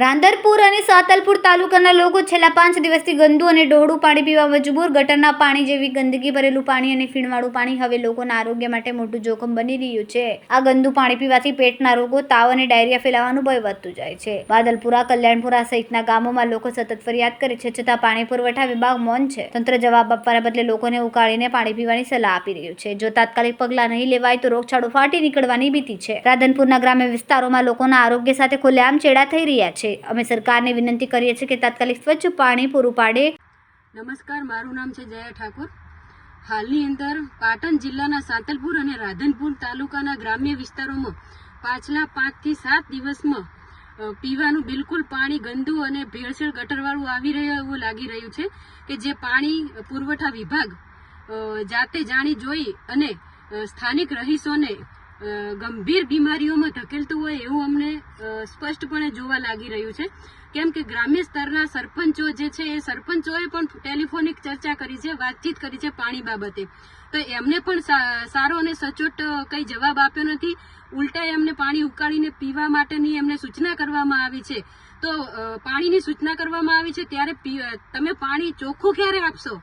રાંદરપુર અને સાતલપુર તાલુકાના લોકો છેલ્લા પાંચ દિવસથી ગંદુ અને ડોળું પાણી પીવા મજબૂર, ગટરના પાણી જેવી ગંદકી ભરેલું પાણી અને ફીણવાળું પાણી હવે લોકોના આરોગ્ય માટે મોટું જોખમ બની રહ્યું છે. આ ગંદુ પાણી પીવાથી પેટના રોગો, તાવ અને ડાયરિયા ફેલાવાનું ભય વધતું જાય છે. બાદલપુરા કલ્યાણપુરા સહિતના ગામોમાં લોકો સતત ફરિયાદ કરે છે, છતાં પાણી પુરવઠા વિભાગ મૌન છે. તંત્ર જવાબ આપવાના બદલે લોકોને ઉકાળીને પાણી પીવાની સલાહ આપી રહ્યું છે. જો તાત્કાલિક પગલાં નહીં લેવાય તો રોગચાળો ફાટી નીકળવાની ભીતિ છે. રાધનપુરના ગ્રામ્ય વિસ્તારોમાં લોકોના આરોગ્ય સાથે ખુલ્લેઆમ ચેડા થઈ રહ્યા છે. અમે સરકારને વિનંતી કરીએ છીએ કે તાત્કાલિક સ્વચ્છ પાણી પૂરું પાડે. નમસ્કાર, મારું નામ છે જયા ઠાકોર. હાલની અંદર પાટણ જિલ્લાના સાંતલપુર અને રાધનપુર તાલુકાના ગ્રામ્ય વિસ્તારોમાં પાછલા પાંચથી સાત દિવસમાં પીવાનું બિલકુલ પાણી ગંદુ અને ભેળસેળ ગટરવાળું આવી રહ્યું એવું લાગી રહ્યું છે કે જે પાણી પુરવઠા વિભાગ જાતે જાણી જોઈ અને સ્થાનિક રહીશોને ગંભીર બીમારીઓમાં ધકેલતું હોય એવું અમને સ્પષ્ટપણે જોવા લાગી રહ્યું છે. કેમ કે ગ્રામ્ય સ્તરના સરપંચો જે છે, એ સરપંચોએ પણ ટેલિફોનિક ચર્ચા કરી છે, વાતચીત કરી છે પાણી બાબતે. તો એમને પણ સારો અને સચોટ કંઈ જવાબ આપ્યો નથી. ઉલટા એમને પાણી ઉકાળીને પીવા માટેની એમને સૂચના કરવામાં આવી છે. તો પાણીની સૂચના કરવામાં આવી છે ત્યારે તમે પાણી ચોખ્ખું ક્યારે આપશો?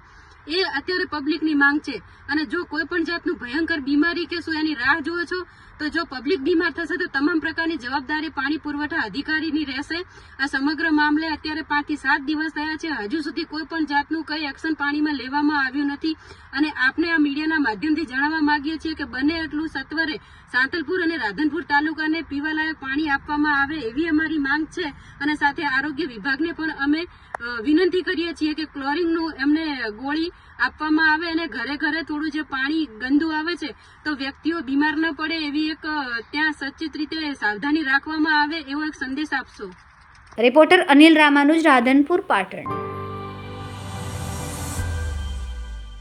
એ અત્યારે પબ્લિકની માંગ છે. અને જો કોઈ પણ જાતનું ભયંકર બીમારી કે શું એની રાહ જુઓ છો, તો જો પબ્લિક બીમાર થશે, તો તમામ પ્રકારની જવાબદારી પાણી પુરવઠા અધિકારીની રહેશે. આ સમગ્ર મામલે અત્યારે પાંચથી સાત દિવસ થયા છે. હજુ સુધી કોઈ પણ જાતનું કઈ એક્શન પાણીમાં લેવામાં આવ્યું નથી. અને આપને આ મીડિયાના માધ્યમથી જણાવવા માંગીએ છીએ કે બને એટલું સત્વરે સાંતલપુર અને રાધનપુર તાલુકાને પીવાલાયક પાણી આપવામાં આવે એવી અમારી માંગ છે. અને સાથે આરોગ્ય વિભાગને પણ અમે વિનંતી કરીએ છીએ કે ક્લોરિનનું એમને ગોળી આપવામાં આવે અને ઘરે ઘરે થોડું જે પાણી ગંદુ આવે છે, તો વ્યક્તિઓ બીમાર ન પડે એવી એક ત્યાં સચિત રીતે સાવધાની રાખવામાં આવે એવો એક સંદેશ આપશો. રિપોર્ટર અનિલ રામાનુજ, રાધનપુર, પાટણ.